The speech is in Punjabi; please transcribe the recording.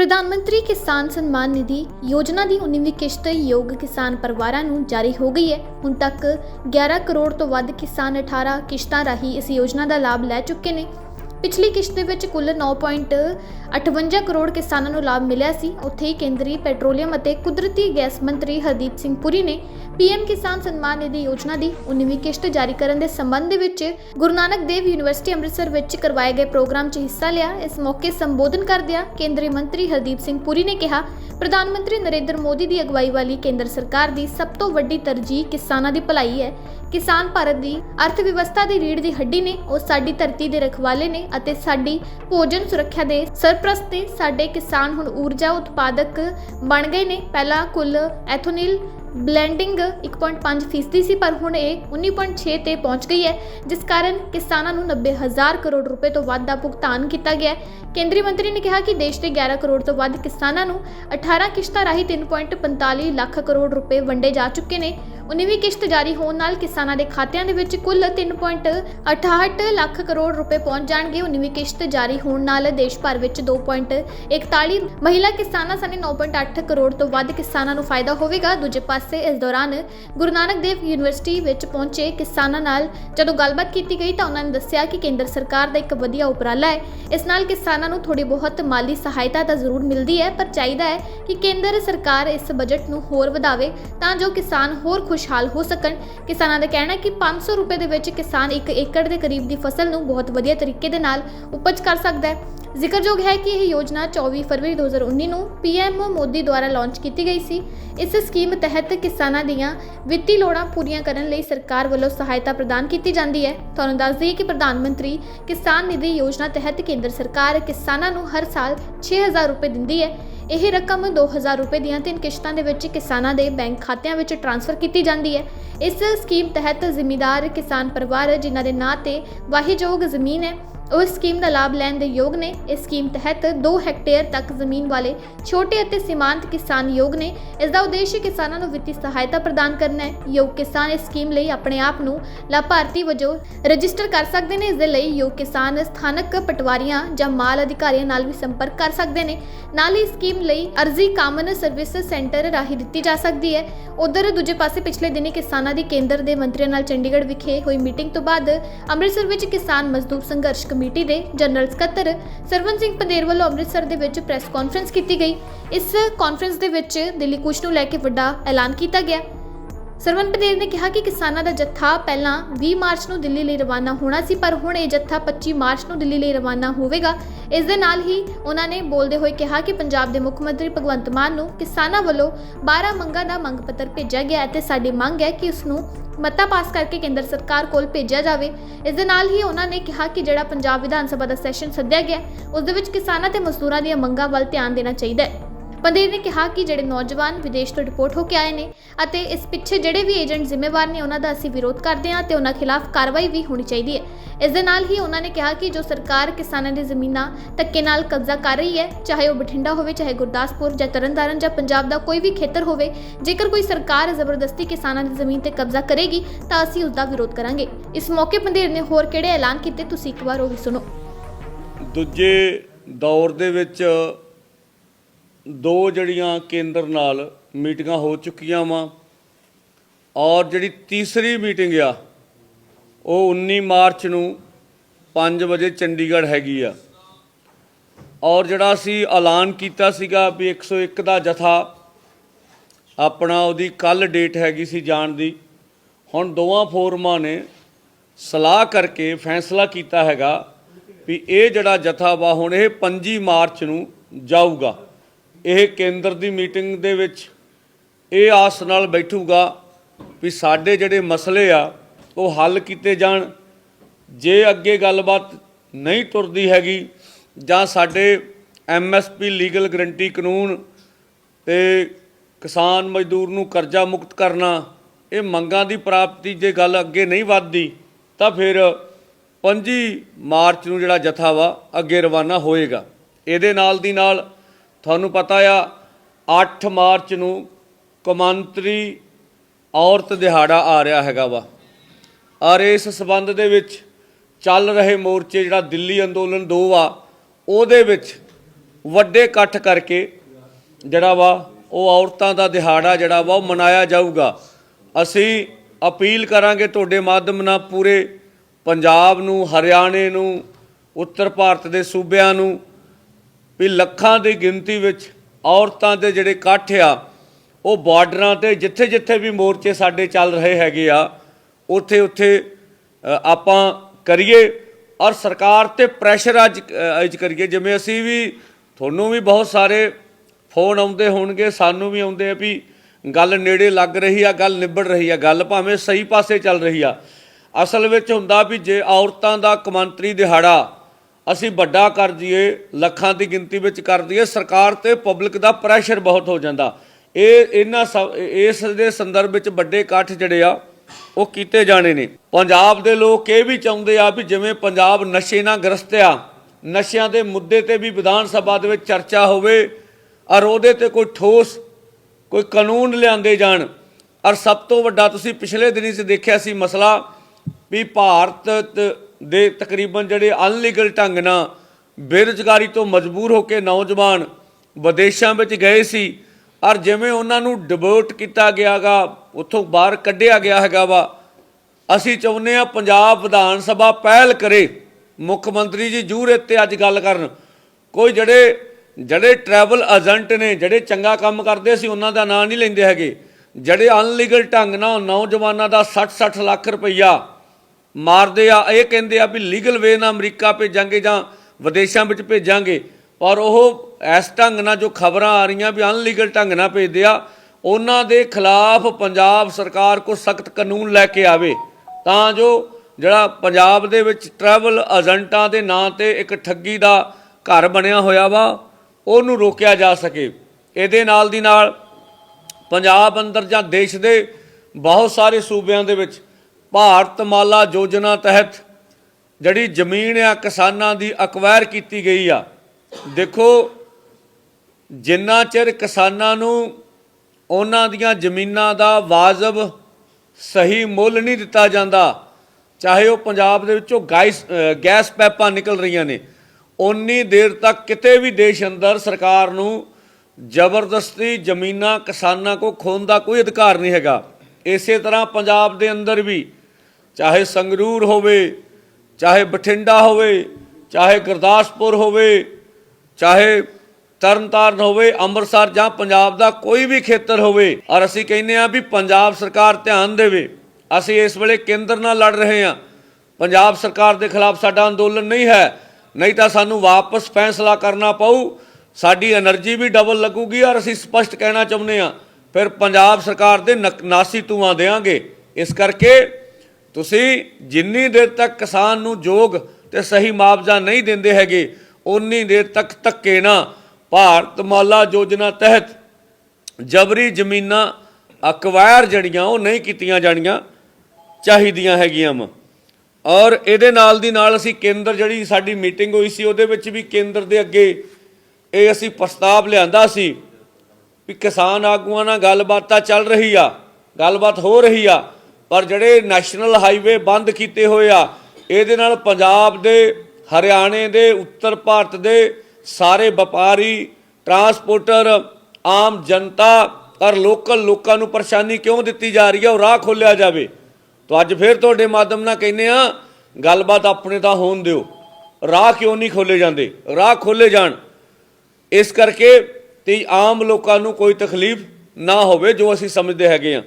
ਪ੍ਰਧਾਨ ਮੰਤਰੀ ਕਿਸਾਨ ਸਨਮਾਨ ਨਿਧੀ ਯੋਜਨਾ ਦੀ 19ਵੀਂ ਕਿਸ਼ਤ ਯੋਗ ਕਿਸਾਨ ਪਰਿਵਾਰਾਂ ਨੂੰ ਜਾਰੀ ਹੋ ਗਈ ਹੈ। ਹੁਣ ਤੱਕ 11 ਕਰੋੜ ਤੋਂ ਵੱਧ ਕਿਸਾਨ 18 ਕਿਸ਼ਤਾਂ ਰਾਹੀਂ ਇਸ ਯੋਜਨਾ ਦਾ ਲਾਭ ਲੈ ਚੁੱਕੇ ਨੇ। ਪਿਛਲੀ ਕਿਸ਼ਤ ਦੇ ਵਿੱਚ ਕੁੱਲ 9.58 ਕਰੋੜ ਕਿਸਾਨਾਂ ਨੂੰ ਲਾਭ ਮਿਲਿਆ ਸੀ। ਉੱਥੇ ਹੀ ਕੇਂਦਰੀ ਪੈਟਰੋਲੀਅਮ ਅਤੇ ਕੁਦਰਤੀ ਗੈਸ ਮੰਤਰੀ ਹਰਦੀਪ ਸਿੰਘ ਪੁਰੀ ਨੇ ਪੀਐਮ ਕਿਸਾਨ ਸਨਮਾਨ ਨਿਧੀ ਯੋਜਨਾ ਦੀ 19ਵੀਂ ਕਿਸ਼ਤ ਜਾਰੀ ਕਰਨ ਦੇ ਸੰਬੰਧ ਦੇ ਵਿੱਚ ਗੁਰੂ ਨਾਨਕ ਦੇਵ ਯੂਨੀਵਰਸਿਟੀ ਅੰਮ੍ਰਿਤਸਰ ਵਿੱਚ ਕਰਵਾਏ ਗਏ ਪ੍ਰੋਗਰਾਮ 'ਚ ਹਿੱਸਾ ਲਿਆ। ਇਸ ਮੌਕੇ ਸੰਬੋਧਨ ਕਰਦਿਆਂ ਕੇਂਦਰੀ ਮੰਤਰੀ ਹਰਦੀਪ ਸਿੰਘ ਪੁਰੀ ਨੇ ਕਿਹਾ, ਪ੍ਰਧਾਨ ਮੰਤਰੀ ਨਰਿੰਦਰ ਮੋਦੀ ਦੀ ਅਗਵਾਈ ਵਾਲੀ ਕੇਂਦਰ ਸਰਕਾਰ ਦੀ ਸਭ ਤੋਂ ਵੱਡੀ ਤਰਜੀਹ ਕਿਸਾਨਾਂ ਦੀ ਭਲਾਈ ਹੈ। ਕਿਸਾਨ ਭਾਰਤ ਦੀ ਅਰਥ ਵਿਵਸਥਾ ਦੀ ਰੀੜ ਦੀ ਹੱਡੀ ਨੇ ਉਹ ਸਾਡੀ ਧਰਤੀ ਦੇ ਰਖਵਾਲੇ ਨੇ। ਅਤੇ ਸਾਡੀ ਭੋਜਨ ਸੁਰੱਖਿਆ ਦੇ ਸਰਪ੍ਰਸਤ ਤੇ ਸਾਡੇ ਕਿਸਾਨ ਹੁਣ ਊਰਜਾ ਉਤਪਾਦਕ ਬਣ ਗਏ ਨੇ। ਪਹਿਲਾਂ ਕੁੱਲ ਐਥੋਨਿਲ ਬਲੈਂਡਿੰਗ 1.5 ਫੀਸਦੀ ਸੀ, ਪਰ ਹੁਣ ਇਹ 19.6 ਤੇ ਪਹੁੰਚ ਗਈ ਹੈ, ਜਿਸ ਕਾਰਨ ਕਿਸਾਨਾਂ ਨੂੰ 90000 ਕਰੋੜ ਰੁਪਏ ਤੋਂ ਵੱਧ ਦਾ ਭੁਗਤਾਨ ਕੀਤਾ ਗਿਆ ਹੈ। ਕੇਂਦਰੀ ਮੰਤਰੀ ਨੇ ਕਿਹਾ ਕਿ ਦੇਸ਼ ਦੇ 11 ਕਰੋੜ ਤੋਂ ਵੱਧ ਕਿਸਾਨਾਂ ਨੂੰ 18 ਕਿਸ਼ਤਾਂ ਰਾਹੀਂ 3.45 ਲੱਖ ਕਰੋੜ ਰੁਪਏ ਵੰਡੇ ਜਾ ਚੁੱਕੇ ਨੇ। 19ਵੀਂ ਕਿਸ਼ਤ ਜਾਰੀ ਹੋਣ ਨਾਲ ਕਿਸਾਨਾਂ ਦੇ ਖਾਤਿਆਂ ਦੇ ਵਿੱਚ ਕੁੱਲ 3.68 ਲੱਖ ਕਰੋੜ ਰੁਪਏ ਪਹੁੰਚ ਜਾਣਗੇ। 19ਵੀਂ ਕਿਸ਼ਤ ਜਾਰੀ ਹੋਣ ਨਾਲ ਦੇਸ਼ ਭਰ ਵਿੱਚ 2.41 ਮਹਿਲਾ ਕਿਸਾਨਾਂ ਸਣੇ 9.8 ਕਰੋੜ ਤੋਂ ਵੱਧ ਕਿਸਾਨਾਂ ਨੂੰ ਫਾਇਦਾ ਹੋਵੇਗਾ। ਦੂਜੇ ਪਾਸੇ ਇਸ ਦੌਰਾਨ ਗੁਰੂ ਨਾਨਕ ਦੇਵ ਯੂਨੀਵਰਸਿਟੀ ਵਿੱਚ ਪਹੁੰਚੇ ਕਿਸਾਨਾਂ ਨਾਲ ਜਦੋਂ ਗੱਲਬਾਤ ਕੀਤੀ ਗਈ ਤਾਂ ਉਹਨਾਂ ਨੇ ਦੱਸਿਆ ਕਿ ਕੇਂਦਰ ਸਰਕਾਰ ਦਾ ਇੱਕ ਵਧੀਆ ਉਪਰਾਲਾ ਹੈ। ਇਸ ਨਾਲ ਕਿਸਾਨਾਂ ਨੂੰ ਥੋੜੀ ਬਹੁਤ ਮਾਲੀ ਸਹਾਇਤਾ ਤਾਂ ਜ਼ਰੂਰ ਮਿਲਦੀ ਹੈ, ਪਰ ਚਾਹੀਦਾ ਹੈ ਕਿ ਕੇਂਦਰ ਸਰਕਾਰ ਇਸ ਬਜਟ ਨੂੰ ਹੋਰ ਵਧਾਵੇ ਤਾਂ ਜੋ ਕਿਸਾਨ ਹੋਰ ਖੁਸ਼ ਖੁਸ਼ਹਾਲ ਹੋ ਸਕਣ। ਕਿਸਾਨਾਂ ਦਾ ਕਹਿਣਾ ਹੈ ਕਿ 500 ਰੁਪਏ ਦੇ ਵਿੱਚ ਕਿਸਾਨ 1 ਏਕੜ ਦੇ ਕਰੀਬ ਦੀ ਫਸਲ ਨੂੰ ਬਹੁਤ ਵਧੀਆ ਤਰੀਕੇ ਦੇ ਨਾਲ ਉਪਜ ਕਰ ਸਕਦਾ ਹੈ। ਜ਼ਿਕਰਯੋਗ ਹੈ ਕਿ ਇਹ ਯੋਜਨਾ 24 ਫਰਵਰੀ 2019 ਨੂੰ ਪੀਐਮ ਮੋਦੀ ਦੁਆਰਾ ਲਾਂਚ ਕੀਤੀ ਗਈ ਸੀ। ਇਸ ਸਕੀਮ ਤਹਿਤ ਕਿਸਾਨਾਂ ਦੀਆਂ ਵਿੱਤੀ ਲੋੜਾਂ ਪੂਰੀਆਂ ਕਰਨ ਲਈ ਸਰਕਾਰ ਵੱਲੋਂ ਸਹਾਇਤਾ ਪ੍ਰਦਾਨ ਕੀਤੀ ਜਾਂਦੀ ਹੈ। ਤੁਹਾਨੂੰ ਦੱਸ ਦਈਏ ਕਿ ਪ੍ਰਧਾਨ ਮੰਤਰੀ ਕਿਸਾਨ ਨਿਧੀ ਯੋਜਨਾ ਤਹਿਤ ਕੇਂਦਰ ਸਰਕਾਰ ਕਿਸਾਨਾਂ ਨੂੰ ਹਰ ਸਾਲ 6000 ਰੁਪਏ ਦਿੰਦੀ ਹੈ। ਇਹ ਰਕਮ 2000 ਰੁਪਏ ਦੀਆਂ ਤਿੰਨ ਕਿਸ਼ਤਾਂ ਦੇ ਵਿੱਚ ਕਿਸਾਨਾਂ ਦੇ ਬੈਂਕ ਖਾਤਿਆਂ ਵਿੱਚ ਟ੍ਰਾਂਸਫਰ ਕੀਤੀ ਜਾਂਦੀ ਹੈ। ਇਸ ਸਕੀਮ ਤਹਿਤ ਜ਼ਿਮੀਦਾਰ, ਕਿਸਾਨ ਪਰਿਵਾਰ ਜਿਨ੍ਹਾਂ ਦੇ ਨਾਂ ਤੇ ਵਾਹੀਯੋਗ ਜ਼ਮੀਨ ਹੈ ਉਹ ਇਸ ਸਕੀਮ ਦਾ ਲਾਭ ਲੈਣ ਦੇ ਯੋਗ ਨੇ। ਇਸ ਸਕੀਮ ਤਹਿਤ 2 ਹੈਕਟੇਅਰ ਤੱਕ ਜ਼ਮੀਨ ਵਾਲੇ ਛੋਟੇ ਅਤੇ ਸੀਮਾਂਤ ਕਿਸਾਨ ਯੋਗ ਨੇ। ਇਸ ਦਾ ਉਦੇਸ਼ ਕਿਸਾਨਾਂ ਨੂੰ ਵਿੱਤੀ ਸਹਾਇਤਾ ਪ੍ਰਦਾਨ ਕਰਨਾ ਹੈ। ਯੋਗ ਕਿਸਾਨ ਇਸ ਸਕੀਮ ਲਈ ਆਪਣੇ ਆਪ ਨੂੰ ਲਾਭਾਰਥੀ ਵਜੋਂ ਰਜਿਸਟਰ ਕਰ ਸਕਦੇ ਨੇ। ਇਸ ਦੇ ਲਈ ਯੋਗ ਕਿਸਾਨ ਸਥਾਨਕ ਪਟਵਾਰੀਆਂ ਜਾਂ ਮਾਲ ਅਧਿਕਾਰੀਆਂ ਨਾਲ ਵੀ ਸੰਪਰਕ ਕਰ ਸਕਦੇ ਨੇ। ਨਾਲ ਹੀ ਸਕੀਮ ਲਈ ਅਰਜ਼ੀ ਕਾਮਨ ਸਰਵਿਸ ਸੈਂਟਰ ਰਾਹੀਂ ਦਿੱਤੀ ਜਾ ਸਕਦੀ ਹੈ। ਉਧਰ ਦੂਜੇ ਪਾਸੇ ਪਿਛਲੇ ਦਿਨੀ ਕਿਸਾਨਾਂ ਦੀ ਕੇਂਦਰ ਦੇ ਮੰਤਰੀਆਂ ਨਾਲ ਚੰਡੀਗੜ੍ਹ ਵਿਖੇ ਹੋਈ ਮੀਟਿੰਗ ਤੋਂ ਬਾਅਦ ਅੰਮ੍ਰਿਤਸਰ ਵਿੱਚ ਕਿਸਾਨ ਮਜ਼ਦੂਰ ਸੰਘਰਸ਼ ਕਮੇਟੀ ਦੇ ਜਨਰਲ ਸਕੱਤਰ ਸਰਵਨ ਸਿੰਘ ਪੰਦੇਰ ਵੱਲੋਂ ਅੰਮ੍ਰਿਤਸਰ ਦੇ ਵਿੱਚ ਪ੍ਰੈਸ ਕਾਨਫਰੰਸ ਕੀਤੀ ਗਈ। ਇਸ ਕਾਨਫਰੰਸ ਦੇ ਵਿੱਚ ਦਿੱਲੀ ਕੁਸ਼ ਨੂੰ ਲੈ ਕੇ ਵੱਡਾ ਐਲਾਨ ਕੀਤਾ ਗਿਆ। ਸਰਵਨ ਪੰਦੇਰ ਨੇ ਕਿਹਾ ਕਿ ਕਿਸਾਨਾਂ ਦਾ ਜੱਥਾ ਪਹਿਲਾਂ 20 ਮਾਰਚ ਨੂੰ ਦਿੱਲੀ ਲਈ ਰਵਾਨਾ ਹੋਣਾ ਸੀ, ਪਰ ਹੁਣ ਇਹ ਜੱਥਾ 25 ਮਾਰਚ ਨੂੰ ਦਿੱਲੀ ਲਈ ਰਵਾਨਾ ਹੋਵੇਗਾ। ਇਸ ਦੇ ਨਾਲ ਹੀ ਉਹਨਾਂ ਨੇ ਬੋਲਦੇ ਹੋਏ ਕਿਹਾ ਕਿ ਪੰਜਾਬ ਦੇ ਮੁੱਖ ਮੰਤਰੀ ਭਗਵੰਤ ਮਾਨ ਨੂੰ ਕਿਸਾਨਾਂ ਵੱਲੋਂ 12 ਮੰਗਾਂ ਦਾ ਮੰਗ ਪੱਤਰ ਭੇਜਿਆ ਗਿਆ ਅਤੇ ਸਾਡੀ ਮੰਗ ਹੈ ਕਿ ਉਸ ਨੂੰ ਮਤਾ ਪਾਸ ਕਰਕੇ ਕੇਂਦਰ ਸਰਕਾਰ ਕੋਲ ਭੇਜਿਆ ਜਾਵੇ। ਇਸ ਦੇ ਨਾਲ ਹੀ ਉਹਨਾਂ ਨੇ ਕਿਹਾ ਕਿ ਜਿਹੜਾ ਪੰਜਾਬ ਵਿਧਾਨ ਸਭਾ ਦਾ ਸੈਸ਼ਨ ਸੱਦਿਆ ਗਿਆ, ਉਸ ਦੇ ਵਿੱਚ ਕਿਸਾਨਾਂ ਤੇ ਮਜ਼ਦੂਰਾਂ ਦੀਆਂ ਮੰਗਾਂ ਵੱਲ ਧਿਆਨ ਦੇਣਾ ਚਾਹੀਦਾ ਹੈ। ਪੰਦੇਰ ਨੇ ਕਿਹਾ ਕਿ ਜਿਹੜੇ ਨੌਜਵਾਨ ਵਿਦੇਸ਼ ਤੋਂ ਰਿਪੋਰਟ ਹੋ ਕੇ ਆਏ ਨੇ ਅਤੇ ਇਸ ਪਿੱਛੇ ਜਿਹੜੇ ਵੀ ਏਜੰਟ ਜ਼ਿੰਮੇਵਾਰ ਨੇ ਉਹਨਾਂ ਦਾ ਅਸੀਂ ਵਿਰੋਧ ਕਰਦੇ ਹਾਂ ਤੇ ਉਹਨਾਂ ਖਿਲਾਫ ਕਾਰਵਾਈ ਵੀ ਹੋਣੀ ਚਾਹੀਦੀ ਹੈ। ਇਸ ਦੇ ਨਾਲ ਹੀ ਉਹਨਾਂ ਨੇ ਕਿਹਾ ਕਿ ਜੋ ਸਰਕਾਰ ਕਿਸਾਨਾਂ ਦੀ ਜ਼ਮੀਨਾਂ ਧੱਕੇ ਨਾਲ ਕਬਜ਼ਾ ਕਰ ਰਹੀ ਹੈ, ਚਾਹੇ ਉਹ ਬਠਿੰਡਾ ਹੋਵੇ, ਚਾਹੇ ਗੁਰਦਾਸਪੁਰ ਜਾਂ ਤਰਨਤਾਰਨ ਜਾਂ ਪੰਜਾਬ ਦਾ ਕੋਈ ਵੀ ਖੇਤਰ ਹੋਵੇ, ਜੇਕਰ ਕੋਈ ਸਰਕਾਰ ਜ਼ਬਰਦਸਤੀ ਕਿਸਾਨਾਂ ਦੀ ਜ਼ਮੀਨ ਤੇ ਕਬਜ਼ਾ ਕਰੇਗੀ, ਤਾਂ ਅਸੀਂ ਉਸ ਦਾ ਵਿਰੋਧ ਕਰਾਂਗੇ। ਇਸ ਮੌਕੇ ਪੰਦੇਰ ਨੇ ਹੋਰ ਕਿਹੜੇ ਐਲਾਨ ਕੀਤੇ? ਤੁਸੀਂ ਇੱਕ ਵਾਰ ਉਹ ਵੀ ਸੁਣੋ। ਦੂਜੇ ਦੌਰ ਦੇ ਵਿੱਚ ਦੋ ਜਿਹੜੀਆਂ ਕੇਂਦਰ ਨਾਲ ਮੀਟਿੰਗਾਂ ਹੋ ਚੁੱਕੀਆਂ ਵਾ ਔਰ ਜਿਹੜੀ ਤੀਸਰੀ ਮੀਟਿੰਗ ਆ, ਉਹ 19 ਮਾਰਚ ਨੂੰ 5 ਵਜੇ ਚੰਡੀਗੜ੍ਹ ਹੈਗੀ ਆ। ਔਰ ਜਿਹੜਾ ਅਸੀਂ ਐਲਾਨ ਕੀਤਾ ਸੀਗਾ ਵੀ 101 ਦਾ ਜਥਾ ਆਪਣਾ ਉਹਦੀ ਕੱਲ ਡੇਟ ਹੈਗੀ ਸੀ ਜਾਣ ਦੀ, ਹੁਣ ਦੋਵਾਂ ਫੋਰਮਾਂ ਨੇ ਸਲਾਹ ਕਰਕੇ ਫੈਸਲਾ ਕੀਤਾ ਹੈਗਾ ਵੀ ਇਹ ਜਿਹੜਾ ਜਥਾ ਵਾ, ਹੁਣ ਇਹ 25 ਮਾਰਚ ਨੂੰ ਜਾਊਗਾ। ਇਹ ਕੇਂਦਰ ਦੀ ਮੀਟਿੰਗ ਦੇ ਵਿੱਚ ਇਹ ਆਸ ਨਾਲ ਬੈਠੂਗਾ ਵੀ ਸਾਡੇ ਜਿਹੜੇ ਮਸਲੇ ਆ, ਉਹ ਹੱਲ ਕੀਤੇ ਜਾਣ। ਜੇ ਅੱਗੇ ਗੱਲਬਾਤ ਨਹੀਂ ਤੁਰਦੀ ਹੈਗੀ, ਜਾਂ ਸਾਡੇ ਐਮਐਸਪੀ ਲੀਗਲ ਗਰੰਟੀ ਕਾਨੂੰਨ ਤੇ ਕਿਸਾਨ ਮਜ਼ਦੂਰ ਨੂੰ ਕਰਜ਼ਾ ਮੁਕਤ ਕਰਨਾ, ਇਹ ਮੰਗਾਂ ਦੀ ਪ੍ਰਾਪਤੀ ਜੇ ਗੱਲ ਅੱਗੇ ਨਹੀਂ ਵੱਧਦੀ, ਤਾਂ ਫਿਰ 25 ਮਾਰਚ ਨੂੰ ਜਿਹੜਾ ਜਥਾ ਵਾ, ਅੱਗੇ ਰਵਾਨਾ ਹੋਏਗਾ। ਇਹਦੇ ਨਾਲ ਦੀ ਨਾਲ ਤੁਹਾਨੂੰ ਪਤਾ ਆ 8 ਮਾਰਚ ਨੂੰ ਕੌਮਾਂਤਰੀ ਔਰਤ ਦਿਹਾੜਾ ਆ ਰਿਹਾ ਹੈਗਾ ਵਾ। ਔਰ ਇਸ ਸਬੰਧ ਦੇ ਵਿੱਚ ਚੱਲ ਰਹੇ ਮੋਰਚੇ, ਜਿਹੜਾ ਦਿੱਲੀ ਅੰਦੋਲਨ 2 ਆ, ਉਹਦੇ ਵਿੱਚ ਵੱਡੇ ਇਕੱਠ ਕਰਕੇ ਜਿਹੜਾ ਵਾ, ਉਹ ਔਰਤਾਂ ਦਾ ਦਿਹਾੜਾ ਜਿਹੜਾ ਵਾ, ਉਹ ਮਨਾਇਆ ਜਾਊਗਾ। ਅਸੀਂ ਅਪੀਲ ਕਰਾਂਗੇ ਤੁਹਾਡੇ ਮਾਧਿਅਮ ਨਾਲ ਪੂਰੇ ਪੰਜਾਬ ਨੂੰ, ਹਰਿਆਣੇ ਨੂੰ, ਉੱਤਰ ਭਾਰਤ ਦੇ ਸੂਬਿਆਂ ਨੂੰ ਵੀ ਲੱਖਾਂ ਦੀ ਗਿਣਤੀ ਵਿੱਚ ਔਰਤਾਂ ਦੇ ਜਿਹੜੇ ਇਕੱਠ ਆ, ਉਹ ਬਾਰਡਰਾਂ ਤੇ ਜਿੱਥੇ ਜਿੱਥੇ ਵੀ ਮੋਰਚੇ ਸਾਡੇ ਚੱਲ ਰਹੇ ਹੈਗੇ ਆ ਉੱਥੇ ਉੱਥੇ ਆਪਾਂ ਕਰੀਏ ਔਰ ਸਰਕਾਰ ਤੇ ਪ੍ਰੈਸ਼ਰ ਅੱਜ ਅੱਜ ਕਰੀਏ। ਜਿਵੇਂ ਅਸੀਂ ਵੀ, ਤੁਹਾਨੂੰ ਵੀ ਬਹੁਤ ਸਾਰੇ ਫੋਨ ਆਉਂਦੇ ਹੋਣਗੇ, ਸਾਨੂੰ ਵੀ ਆਉਂਦੇ ਆ ਵੀ ਗੱਲ ਨੇੜੇ ਲੱਗ ਰਹੀ ਆ, ਗੱਲ ਨਿਬੜ ਰਹੀ ਆ, ਗੱਲ ਭਾਵੇਂ ਸਹੀ ਪਾਸੇ ਚੱਲ ਰਹੀ ਆ। ਅਸਲ ਵਿੱਚ ਹੁੰਦਾ ਵੀ ਜੇ ਔਰਤਾਂ ਦਾ ਕਮੰਤਰੀ ਦਿਹਾੜਾ ਅਸੀਂ ਵੱਡਾ ਕਰ ਦਈਏ, ਲੱਖਾਂ ਦੀ ਗਿਣਤੀ ਵਿੱਚ ਕਰ ਦਈਏ, ਸਰਕਾਰ ਤੇ ਪਬਲਿਕ ਦਾ ਪ੍ਰੈਸ਼ਰ ਬਹੁਤ ਹੋ ਜਾਂਦਾ। ਇਹ, ਇਹਨਾਂ ਸਭ ਇਸ ਦੇ ਸੰਦਰਭ ਵਿੱਚ ਵੱਡੇ ਇਕੱਠ ਜਿਹੜੇ ਆ, ਉਹ ਕੀਤੇ ਜਾਣੇ ਨੇ। ਪੰਜਾਬ ਦੇ ਲੋਕ ਇਹ ਵੀ ਚਾਹੁੰਦੇ ਆ ਵੀ ਜਿਵੇਂ ਪੰਜਾਬ ਨਸ਼ੇ ਨਾਲ ਗ੍ਰਸਤ ਆ, ਨਸ਼ਿਆਂ ਦੇ ਮੁੱਦੇ ਤੇ ਵੀ ਵਿਧਾਨ ਸਭਾ ਦੇ ਵਿੱਚ ਚਰਚਾ ਹੋਵੇ, ਔਰ ਉਹਦੇ ਤੇ ਕੋਈ ਠੋਸ, ਕੋਈ ਕਾਨੂੰਨ ਲਿਆਂਦੇ ਜਾਣ। ਔਰ ਸਭ ਤੋਂ ਵੱਡਾ ਤੁਸੀਂ ਪਿਛਲੇ ਦਿਨੀ 'ਚ ਦੇਖਿਆ ਸੀ ਮਸਲਾ ਵੀ ਭਾਰਤ ਦੇ ਤਕਰੀਬਨ ਜਿਹੜੇ ਅਨਲੀਗਲ ਢੰਗ ਨਾਲ ਬੇਰੁਜ਼ਗਾਰੀ ਤੋਂ ਮਜਬੂਰ ਹੋ ਕੇ ਨੌਜਵਾਨ ਵਿਦੇਸ਼ਾਂ ਵਿੱਚ ਗਏ ਸੀ, ਔਰ ਜਿਵੇਂ ਉਹਨਾਂ ਨੂੰ ਡਿਵੋਰਟ ਕੀਤਾ ਗਿਆਗਾ ਉੱਥੋਂ ਬਾਹਰ ਕੱਢਿਆ ਗਿਆ ਹੈਗਾ ਵਾ, ਅਸੀਂ ਚਾਹੁੰਦੇ ਆ ਪੰਜਾਬ ਵਿਧਾਨ ਸਭਾ ਪਹਿਲ ਕਰੇ। ਮੁੱਖ ਮੰਤਰੀ ਜੀ ਜੂਰ ਇੱਥੇ ਅੱਜ ਗੱਲ ਕਰਨ। ਕੋਈ ਜਿਹੜੇ ਜਿਹੜੇ ਟਰੈਵਲ ਏਜੰਟ ਨੇ, ਜਿਹੜੇ ਚੰਗਾ ਕੰਮ ਕਰਦੇ ਸੀ, ਉਹਨਾਂ ਦਾ ਨਾਂ ਨਹੀਂ ਲੈਂਦੇ ਹੈਗੇ। ਜਿਹੜੇ ਅਨਲੀਗਲ ਢੰਗ ਨਾਲ ਨੌਜਵਾਨਾਂ ਦਾ 60-60 ਲੱਖ ਰੁਪਈਆ ਮਾਰਦੇ ਆ, ਇਹ ਕਹਿੰਦੇ ਆ ਵੀ ਲੀਗਲ ਵੇ ਨਾਲ ਅਮਰੀਕਾ ਭੇਜਾਂਗੇ ਜਾਂ ਵਿਦੇਸ਼ਾਂ ਵਿੱਚ ਭੇਜਾਂਗੇ। ਔਰ ਉਹ ਇਸ ਢੰਗ ਨਾਲ ਜੋ ਖਬਰਾਂ ਆ ਰਹੀਆਂ ਵੀ ਅਨਲੀਗਲ ਢੰਗ ਨਾਲ ਭੇਜਦੇ ਆ, ਉਹਨਾਂ ਦੇ ਖਿਲਾਫ ਪੰਜਾਬ ਸਰਕਾਰ ਕੋ ਸਖਤ ਕਾਨੂੰਨ ਲੈ ਕੇ ਆਵੇ। ਤਾਂ ਜੋ ਜਿਹੜਾ ਪੰਜਾਬ ਦੇ ਵਿੱਚ ਟਰੈਵਲ ਏਜੰਟਾਂ ਦੇ ਨਾਂ ਤੇ ਇੱਕ ਠੱਗੀ ਦਾ ਘਰ ਬਣਿਆ ਹੋਇਆ ਵਾ, ਉਹਨੂੰ ਰੋਕਿਆ ਜਾ ਸਕੇ। ਇਹਦੇ ਨਾਲ ਦੀ ਨਾਲ ਪੰਜਾਬ ਅੰਦਰ ਜਾਂ ਦੇਸ਼ ਦੇ ਬਹੁਤ ਸਾਰੇ ਸੂਬਿਆਂ ਦੇ ਵਿੱਚ ਭਾਰਤ ਮਾਲਾ ਯੋਜਨਾ ਤਹਿਤ ਜਿਹੜੀ ਜ਼ਮੀਨ ਆ, ਕਿਸਾਨਾਂ ਦੀ ਅਕਵਾਇਰ ਕੀਤੀ ਗਈ ਆ। ਦੇਖੋ, ਜਿੰਨਾ ਚਿਰ ਕਿਸਾਨਾਂ ਨੂੰ ਉਹਨਾਂ ਦੀਆਂ ਜ਼ਮੀਨਾਂ ਦਾ ਵਾਜਬ ਸਹੀ ਮੁੱਲ ਨਹੀਂ ਦਿੱਤਾ ਜਾਂਦਾ, ਚਾਹੇ ਉਹ ਪੰਜਾਬ ਦੇ ਵਿੱਚੋਂ ਗੈਸ ਗੈਸ ਪੈਪਾਂ ਨਿਕਲ ਰਹੀਆਂ ਨੇ ਉਨੀ ਦੇਰ ਤੱਕ ਕਿਤੇ ਵੀ ਦੇਸ਼ ਅੰਦਰ ਸਰਕਾਰ ਨੂੰ ਜ਼ਬਰਦਸਤੀ ਜ਼ਮੀਨਾਂ ਕਿਸਾਨਾਂ ਕੋ ਖੋਣ ਦਾ ਕੋਈ ਅਧਿਕਾਰ ਨਹੀਂ ਹੈਗਾ। ਇਸੇ ਤਰ੍ਹਾਂ ਪੰਜਾਬ ਦੇ ਅੰਦਰ ਵੀ ਚਾਹੇ ਸੰਗਰੂਰ ਹੋਵੇ, ਚਾਹੇ ਬਠਿੰਡਾ ਹੋਵੇ, ਚਾਹੇ ਗੁਰਦਾਸਪੁਰ ਹੋਵੇ, ਚਾਹੇ ਤਰਨਤਾਰਨ ਹੋਵੇ, ਅੰਮ੍ਰਿਤਸਰ ਜਾਂ ਪੰਜਾਬ ਦਾ ਕੋਈ ਵੀ ਖੇਤਰ ਹੋਵੇ, ਔਰ ਅਸੀਂ ਕਹਿੰਦੇ ਆ ਵੀ ਪੰਜਾਬ ਸਰਕਾਰ ਧਿਆਨ ਦੇਵੇ। ਅਸੀਂ ਇਸ ਵੇਲੇ ਕੇਂਦਰ ਨਾਲ ਲੜ ਰਹੇ ਆ ਪੰਜਾਬ ਸਰਕਾਰ ਦੇ ਖਿਲਾਫ ਸਾਡਾ ਅੰਦੋਲਨ ਨਹੀਂ ਹੈ। ਨਹੀਂ ਤਾਂ ਸਾਨੂੰ ਵਾਪਸ ਫੈਸਲਾ ਕਰਨਾ ਪਊ। ਸਾਡੀ એનર્ਜੀ ਵੀ ਡਬਲ ਲੱਗੂਗੀ, ਔਰ ਅਸੀਂ ਸਪਸ਼ਟ ਕਹਿਣਾ ਚਾਹੁੰਦੇ ਆ ਫਿਰ ਪੰਜਾਬ ਸਰਕਾਰ ਦੇ ਨਾਸੀ ਤੂਆਂ ਦੇਾਂਗੇ ਇਸ ਕਰਕੇ ਤੁਸੀਂ ਜਿੰਨੀ ਦੇਰ ਤੱਕ ਕਿਸਾਨ ਨੂੰ ਯੋਗ ਤੇ ਸਹੀ ਮੁਆਵਜ਼ਾ ਨਹੀਂ ਦਿੰਦੇ ਹੈਗੇ ਉਨੀ ਦੇਰ ਤੱਕ ਧੱਕੇ ਨਾ। ਭਾਰਤ ਮਾਲਾ ਯੋਜਨਾ ਤਹਿਤ ਜਬਰੀ ਜ਼ਮੀਨਾਂ ਅਕਵਾਇਰ ਜਿਹੜੀਆਂ, ਉਹ ਨਹੀਂ ਕੀਤੀਆਂ ਜਾਣੀਆਂ ਚਾਹੀਦੀਆਂ ਹੈਗੀਆਂ ਵਾ। ਔਰ ਇਹਦੇ ਨਾਲ ਦੀ ਨਾਲ ਅਸੀਂ ਕੇਂਦਰ ਜਿਹੜੀ ਸਾਡੀ ਮੀਟਿੰਗ ਹੋਈ ਸੀ, ਉਹਦੇ ਵਿੱਚ ਵੀ ਕੇਂਦਰ ਦੇ ਅੱਗੇ ਇਹ ਅਸੀਂ ਪ੍ਰਸਤਾਵ ਲਿਆਂਦਾ ਸੀ ਵੀ ਕਿਸਾਨ ਆਗੂਆਂ ਨਾਲ ਗੱਲਬਾਤ ਤਾਂ ਚੱਲ ਰਹੀ ਆ, ਗੱਲਬਾਤ ਹੋ ਰਹੀ ਆ। ਪਰ ਜਿਹੜੇ ਨੈਸ਼ਨਲ ਹਾਈਵੇ ਬੰਦ ਕੀਤੇ ਹੋਏ ਆ, ਇਹਦੇ ਨਾਲ ਪੰਜਾਬ ਦੇ, ਹਰਿਆਣੇ ਦੇ, ਉੱਤਰ ਭਾਰਤ ਦੇ ਸਾਰੇ ਵਪਾਰੀ, ਟਰਾਂਸਪੋਰਟਰ, ਆਮ ਜਨਤਾ, ਔਰ ਲੋਕਲ ਲੋਕਾਂ ਨੂੰ ਪਰੇਸ਼ਾਨੀ ਕਿਉਂ ਦਿੱਤੀ ਜਾ ਰਹੀ ਹੈ ਉਹ ਰਾਹ ਖੋਲਿਆ ਜਾਵੇ। ਤਾਂ ਅੱਜ ਫੇਰ ਤੁਹਾਡੇ ਮਾਧਿਅਮ ਨਾਲ ਕਹਿੰਦੇ ਆ, ਗੱਲਬਾਤ ਆਪਣੇ ਤਾਂ ਹੋਣ ਦਿਓ। ਰਾਹ ਕਿਉਂ ਨਹੀਂ ਖੋਲੇ ਜਾਂਦੇ? ਰਾਹ ਖੋਲੇ ਜਾਣ। ਇਸ ਕਰਕੇ ਤੇ ਆਮ ਲੋਕਾਂ ਨੂੰ ਕੋਈ ਤਕਲੀਫ ਨਾ ਹੋਵੇ ਜੋ ਅਸੀਂ ਸਮਝਦੇ ਹੈਗੇ ਆ।